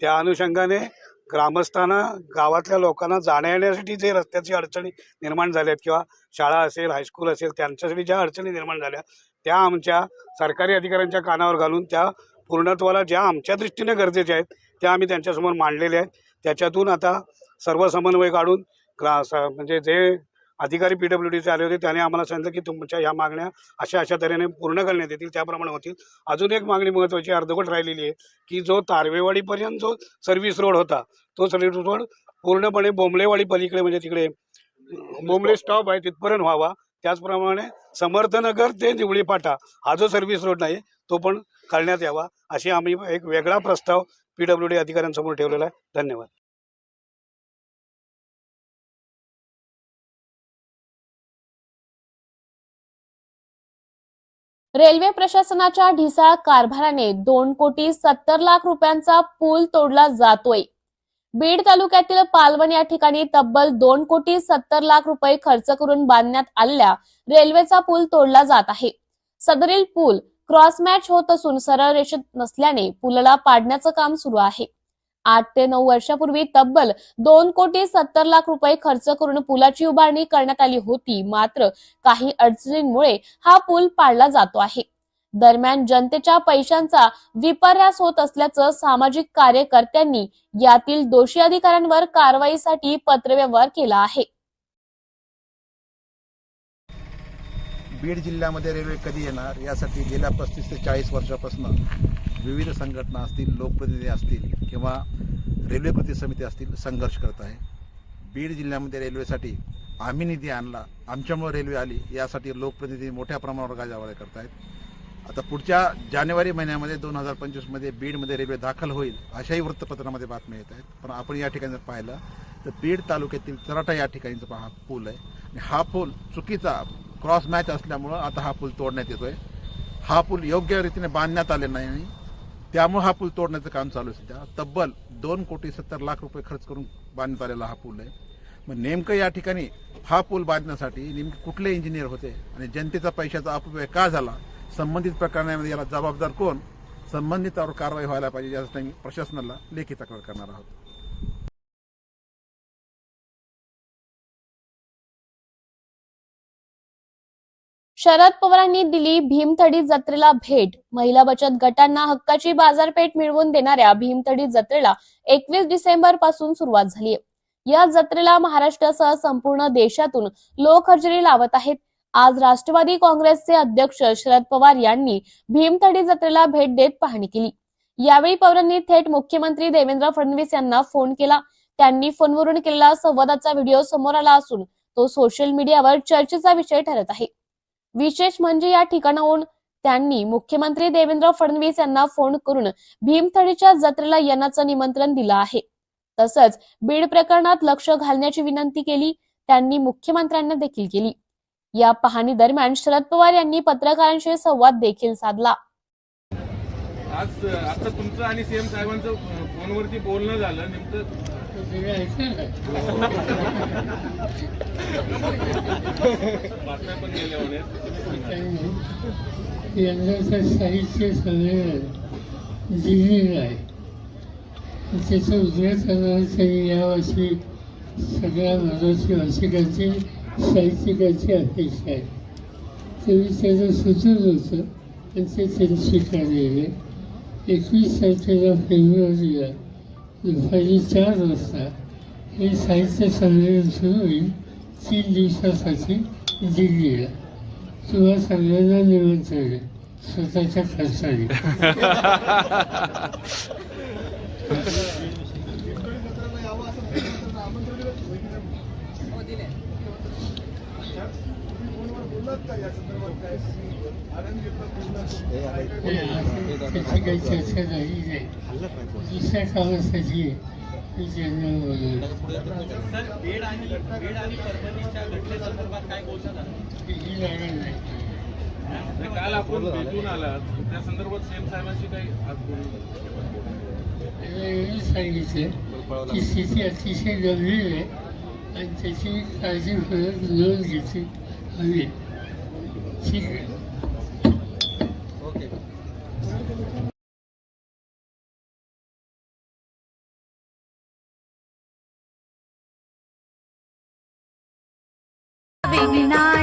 त्या अनुषंगाने ग्रामस्थांना गावातल्या लोकांना जाण्या येण्यासाठी जे रस्त्याची अडचणी निर्माण झाल्यात किंवा शाळा असेल हायस्कूल असेल त्यांच्यासाठी ज्या अडचणी निर्माण झाल्या त्या आमच्या सरकारी अधिकाऱ्यांच्या कानावर घालून त्या पूर्णत्वाला ज्या आमच्या दृष्टीने गरजेच्या आहेत त्या आम्ही त्यांच्यासमोर मांडलेल्या आहेत. त्याच्यातून आता सर्व समन्वय काढून ग्रा स- म्हणजे जे अधिकारी पी डब्ल्यू डीचे आले होते. त्याने आम्हाला सांगितलं की तुमच्या ह्या मागण्या अशा अशा तऱ्हेने पूर्ण करण्यात येतील. त्याप्रमाणे होतील. अजून एक मागणी महत्त्वाची अर्धवट राहिलेली आहे की जो तारवेवाडीपर्यंत जो सर्व्हिस रोड होता तो सर्व्हिस रोड पूर्णपणे बोंबलेवाडी पलीकडे म्हणजे तिकडे बोंबले स्टॉप आहे तिथपर्यंत व्हावा. त्याचप्रमाणे समर्थनगर ते निवळी पाटा हा जो सर्व्हिस रोड नाही तो पण करण्यात यावा अशी आम्ही एक वेगळा प्रस्ताव पी डब्ल्यू डी अधिकाऱ्यांसमोर ठेवलेला आहे. धन्यवाद. रेल्वे प्रशासनाच्या ढिसाळ कारभाराने दोन कोटी सत्तर लाख रुपयांचा पूल तोडला जातोय. बीड तालुक्यातील पालवण या ठिकाणी तब्बल दोन कोटी सत्तर लाख रुपये खर्च करून बांधण्यात आलेल्या रेल्वेचा पूल तोडला जात आहे. सदरील पूल क्रॉस मॅच होत असून सरळ रेषेत नसल्याने पुलाला पाडण्याचं काम सुरू आहे. आठ ते नऊ वर्षापूर्वी तब्बल दोन कोटी सत्तर लाख रुपये खर्च करून पुलाची उभारणी करण्यात आली होती. मात्र काही अडचणींमुळे हा पूल पाडला जातो आहे. दरम्यान जनतेच्या पैशांचा विपर्यास होत असल्याचं सामाजिक कार्यकर्त्यांनी यातील दोषी अधिकाऱ्यांवर कारवाईसाठी पत्रव्यवहार केला आहे. बीड जिल्ह्यामध्ये रेल्वे कधी येणार? यासाठी गेल्या पस्तीस ते चाळीस वर्षापासून विविध संघटना असतील लोकप्रतिनिधी असतील किंवा रेल्वे प्रति समिती असतील संघर्ष करत आहे. बीड जिल्ह्यामध्ये रेल्वेसाठी आम्ही निधी आणला. आमच्यामुळे रेल्वे आली. यासाठी लोकप्रतिनिधी मोठ्या प्रमाणावर गाजावाजा करत आहेत. आता पुढच्या जानेवारी महिन्यामध्ये दोन हजार पंचवीसमध्ये बीडमध्ये रेल्वे दाखल होईल अशाही वृत्तपत्रामध्ये बातम्या येत आहेत. पण आपण या ठिकाणी जर पाहिलं तर बीड तालुक्यातील चराटा या ठिकाणीचा हा पूल आहे. आणि हा पूल चुकीचा क्रॉस मॅच असल्यामुळं आता हा पूल तोडण्यात येतोय. हा पूल योग्य रीतीने बांधण्यात आले नाही. त्यामुळं त्यामुळे हा पूल तोडण्याचं काम चालू आहे सध्या. तब्बल दोन कोटी सत्तर लाख रुपये खर्च करून बांधण्यात आलेला हा पूल आहे. मग नेमकं या ठिकाणी हा पूल बांधण्यासाठी नेमके कुठले इंजिनियर होते आणि जनतेचा पैशाचा अपव्यय का झाला? संबंधित प्रकरणामध्ये याला जबाबदार कोण? संबंधितावर कारवाई व्हायला पाहिजे यासाठी प्रशासनाला लेखी तक्रार करणार आहोत. शरद पवारांनी दिली भीमथडी जत्रेला भेट. महिला बचत गटांना हक्काची बाजारपेठ मिळवून देणाऱ्या भीमथडी जत्रेला एकवीस डिसेंबरपासून सुरुवात झाली या जत्रेला महाराष्ट्रासह संपूर्ण देशातून लोक हजेरी लावत आहेत. आज राष्ट्रवादी काँग्रेसचे अध्यक्ष शरद पवार यांनी भीमथडी जत्रेला भेट देत पाहणी केली. यावेळी पवारांनी थेट मुख्यमंत्री देवेंद्र फडणवीस यांना फोन केला. त्यांनी फोनवरून केलेला संवादाचा व्हिडिओ समोर आला असून तो सोशल मीडियावर चर्चेचा विषय ठरत आहे. विशेष म्हणजे या ठिकाणाहून त्यांनी मुख्यमंत्री देवेंद्र फडणवीस यांना फोन करून भीमथडीच्या जत्रेला येण्याचं निमंत्रण दिलं आहे. तसंच बीड प्रकरणात लक्ष घालण्याची विनंती केली त्यांनी मुख्यमंत्र्यांना देखील केली. या पाहणी दरम्यान शरद पवार यांनी पत्रकारांशी संवाद देखील साधला. आज आता तुमचं आणि सीएम साहेबांचं फोनवरती बोलणं झालं नेमकं यंदाचं साहित्य सगळं दिल्लीला आहे त्याचं उद्घाटनासाठी यावर्षी सगळ्या मराठी भाषिकांची साहित्यिकांची अपेक्षा आहे तरी त्याचं सुचत होतं आणि ते त्यांनी स्वीकारलेले एकवीस तारखेला फेब्रुवारीला दुपारी चार वाजता हे साहित्य संमेलन सुरू होईल तीन दिवसासाठी दिल्लीला किंवा सगळ्यांना निमंत्रण स्वतःच्या खर्चाने. त्याची काही चर्चा झाली दुसऱ्या ही नाही काल आपण भेटून आलात त्या संदर्भात सेम साहेबांशी काही आज बोलणं सांगितलं की स्थिती अतिशय गंभीर आहे आणि त्याची काळजीपूर्वक नोंद घेतली हवी Baby, nine.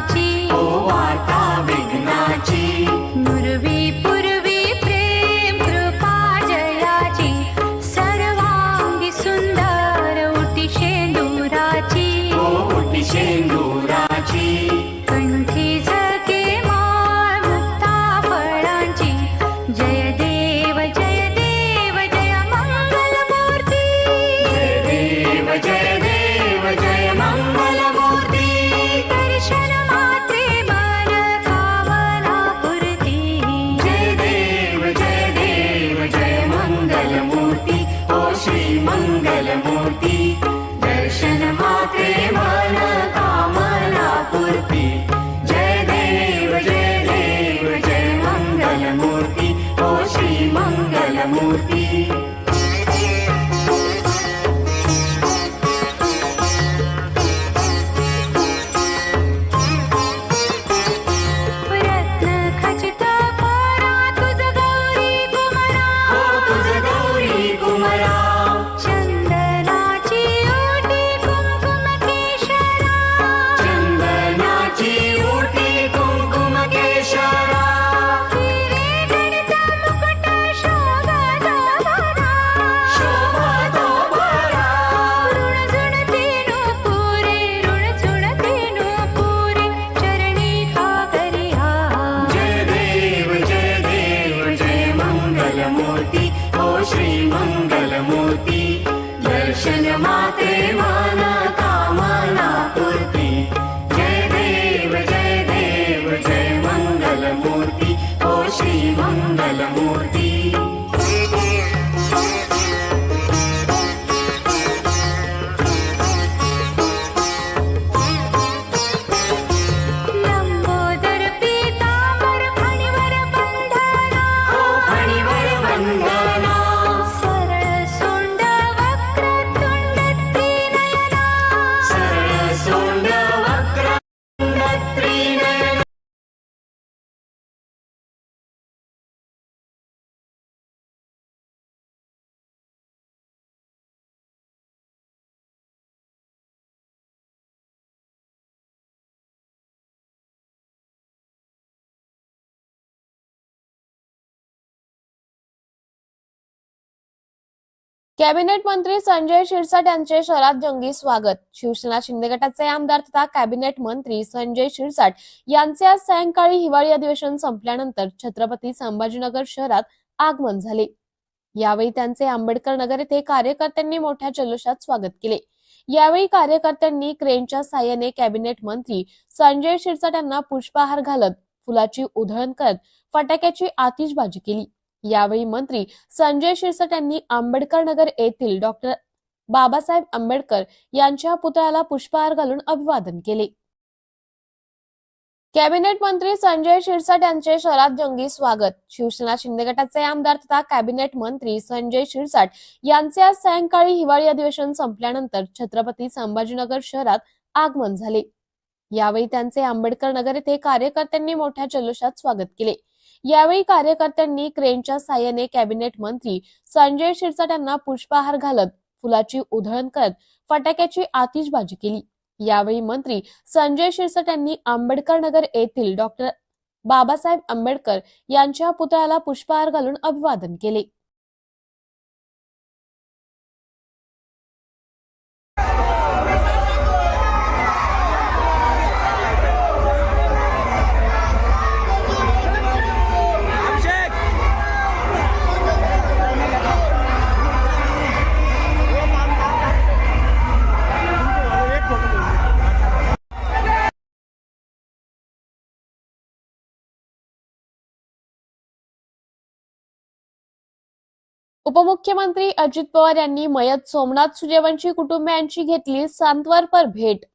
मङ्गलमूर्ति ओ श्री मंगलमूर्ती दर्शन माते मन। कॅबिनेट मंत्री संजय शिरसाट यांचे शहरात जंगी स्वागत. शिवसेना शिंदे गटाचे आमदार तथा कॅबिनेट मंत्री संजय शिरसाट यांचे आज सायंकाळी हिवाळी अधिवेशन संपल्यानंतर छत्रपती संभाजीनगर शहरात आगमन झाले. यावेळी त्यांचे आंबेडकर नगर येथे कार्यकर्त्यांनी मोठ्या जल्लोषात स्वागत केले. यावेळी कार्यकर्त्यांनी क्रेनच्या साह्याने कॅबिनेट मंत्री संजय शिरसाट यांना पुष्पहार घालत फुलाची उधळण करत फटाक्याची आतिषबाजी केली. यावेळी मंत्री संजय शिरसाट यांनी आंबेडकर नगर येथील डॉक्टर बाबासाहेब आंबेडकर यांच्या पुतळ्याला पुष्पहार घालून अभिवादन केले. कॅबिनेट मंत्री संजय शिरसाट यांचे शहरात जंगी स्वागत. शिवसेना शिंदे गटाचे आमदार तथा कॅबिनेट मंत्री संजय शिरसाट यांचे आज सायंकाळी हिवाळी अधिवेशन संपल्यानंतर छत्रपती संभाजीनगर शहरात आगमन झाले. यावेळी त्यांचे आंबेडकर नगर येथे कार्यकर्त्यांनी मोठ्या जल्लोषात स्वागत केले. यावेळी कार्यकर्त्यांनी क्रेनच्या साह्याने कॅबिनेट मंत्री संजय शिरसाट यांना पुष्पहार घालत फुलाची उधळण करत फटाक्याची आतिषबाजी केली. यावेळी मंत्री संजय शिरसाट यांनी आंबेडकर नगर येथील डॉक्टर बाबासाहेब आंबेडकर यांच्या पुतळ्याला पुष्पहार घालून अभिवादन केले. उपमुख्यमंत्री अजित पवार यांनी मयत सोमनाथ सुजयवंशी कुटुंबियांची घेतली सांतवारपर भेट.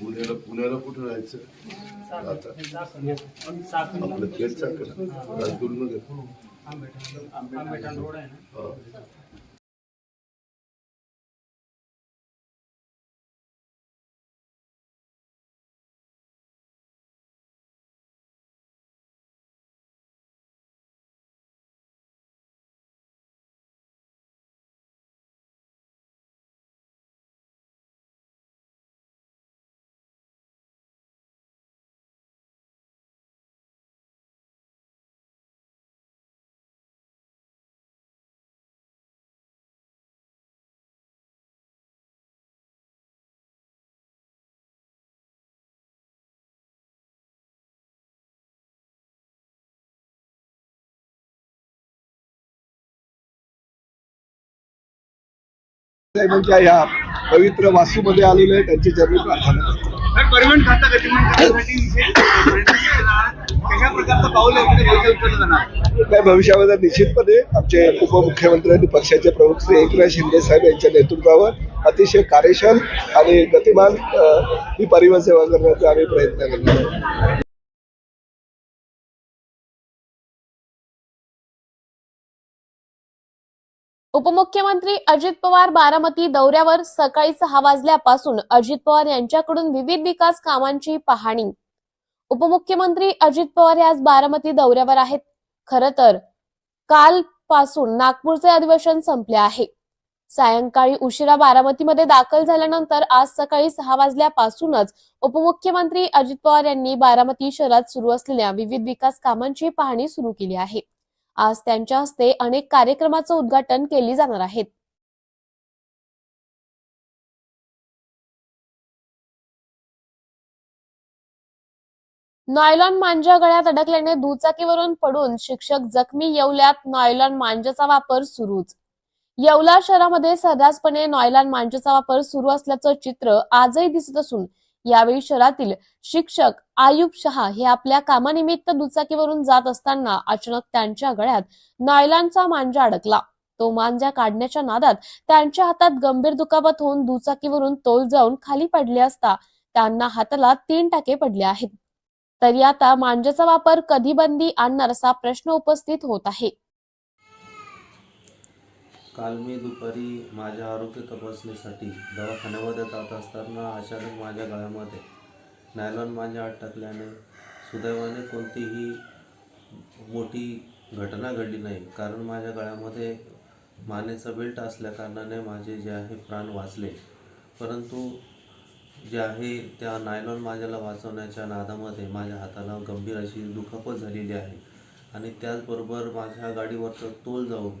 पुण्याला पुण्याला कुठं राहायचं? आता. आपलं थेट चाकण. राजगुरुनगर. आमचा रोड आहे ना? हो. साहेबांच्या या पवित्र वासूमध्ये आलेले आहे त्यांची चरणी प्रार्थना काय भविष्यामध्ये निश्चितपणे आमचे उपमुख्यमंत्री आणि पक्षाचे प्रमुख श्री एकनाथ शिंदे साहेब यांच्या नेतृत्वावर अतिशय कार्यक्षम आणि गतिमान ही परिवहन सेवा करण्याचा आम्ही प्रयत्न करणार आहोत. उपमुख्यमंत्री अजित पवार बारामती दौऱ्यावर सकाळी सहा वाजल्यापासून अजित पवार यांच्याकडून विविध विकास कामांची पाहणी. उपमुख्यमंत्री अजित पवार आज बारामती दौऱ्यावर आहेत. खर तर कालपासून नागपूरचे अधिवेशन संपले आहे. सायंकाळी उशिरा बारामतीमध्ये दाखल झाल्यानंतर आज सकाळी सहा वाजल्यापासूनच उपमुख्यमंत्री अजित पवार यांनी बारामती शहरात सुरू असलेल्या विविध विकास कामांची पाहणी सुरू केली आहे. आज त्यांच्या हस्ते अनेक कार्यक्रमाचं उद्घाटन केली जाणार आहेत नॉयलॉन मांजा गळ्यात अडकल्याने दुचाकीवरून पडून शिक्षक जखमी येवल्यात नॉयलॉन मांजाचा वापर सुरूच. येवला शहरामध्ये सर्रासपणे नॉयलॉन मांजाचा वापर सुरू असल्याचं चित्र आजही दिसत असून यावेळी शहरातील शिक्षक आयुब शहा हे आपल्या कामानिमित्त दुचाकीवरून जात असताना अचानक त्यांच्या गळ्यात नायलांचा मांजा अडकला. तो मांजा काढण्याच्या नादात त्यांच्या हातात गंभीर दुखापत होऊन दुचाकीवरून तोल जाऊन खाली पडले असता त्यांना हाताला तीन टाके पडले आहेत. तरी आता मांजाचा वापर कधी बंदी आणणार असा प्रश्न उपस्थित होत आहे. काल मी दुपारी माझ्या आरोग्य तपासणीसाठी दवाखान्यामध्ये जात असताना अचानक माझ्या गळ्यामध्ये नायलॉन माझ्या अटकल्याने सुदैवाने कोणतीही मोठी घटना घडली नाही. कारण माझ्या गळ्यामध्ये मानेचा बेल्ट असल्याकारणाने माझे जे आहे प्राण वाचले. परंतु जे आहे त्या नायलॉन माझ्याला वाचवण्याच्या नादामध्ये माझ्या हाताला गंभीर अशी दुखापत झालेली आहे. आणि त्याचबरोबर माझ्या गाडीवरचं तोल जाऊन